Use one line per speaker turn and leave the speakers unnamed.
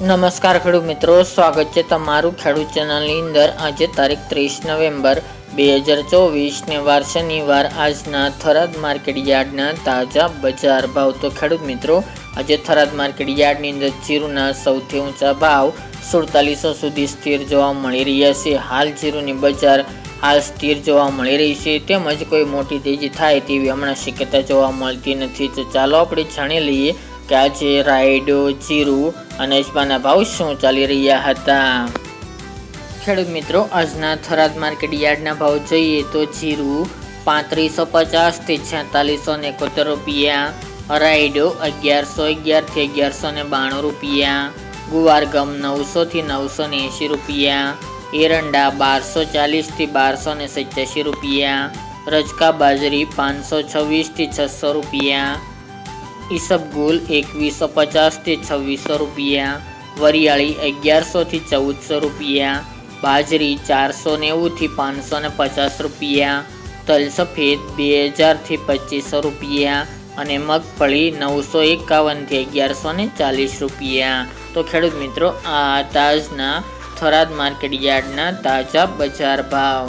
નમસ્કાર ખેડૂત મિત્રો, સ્વાગત છે તમારું ખેડૂત ચેનલની અંદર. આજે તારીખ ત્રીસ નવેમ્બર બે હજાર ચોવીસને વાર શનિવાર. આજના થરાદ માર્કેટ યાર્ડના તાજા બજાર ભાવ. તો ખેડૂત મિત્રો, આજે થરાદ માર્કેટ યાર્ડની અંદર જીરુના સૌથી ઊંચા ભાવ સુડતાલીસો સુધી સ્થિર જોવા મળી રહ્યા છે. હાલ જીરુની બજાર હાલ સ્થિર જોવા મળી રહી છે. તેમજ કોઈ મોટી તેજી થાય તેવી હમણાં શક્યતા જોવા મળતી નથી. તો ચાલો આપણે જાણી લઈએ કે આજે રાયડો, જીરું અને અજમાના ભાવ શું ચાલી રહ્યા હતા? ખેડૂત મિત્રો, આજના થરાદ માર્કેટ યાર્ડના ભાવ જોઈએ તો જીરું પાંત્રીસો પચાસથી છેતાલીસો ને એકોતેર રૂપિયા, રાયડો અગિયારસો અગિયારથી અગિયારસો ને બાણું રૂપિયા, ગુવારગમ નવસોથી નવસો ને એંશી રૂપિયા, એરંડા બારસો ચાલીસથી બારસો ને રૂપિયા, રજકા બાજરી પાંચસો છવ્વીસથી છસો રૂપિયા ઈસબગુલ એકવીસો પચાસથી છવ્વીસો રૂપિયા, વરિયાળી અગિયારસોથી ચૌદસો રૂપિયા, બાજરી ચારસો નેવુંથી પાંચસો ને પચાસ રૂપિયા તલ સફેદ બે હજારથી પચીસો રૂપિયા અને મગફળી નવસો એકાવનથી અગિયારસો ને ચાલીસ રૂપિયા. તો ખેડૂત મિત્રો, આ તાજના થરાદ માર્કેટ યાર્ડના તાજા બજાર ભાવ.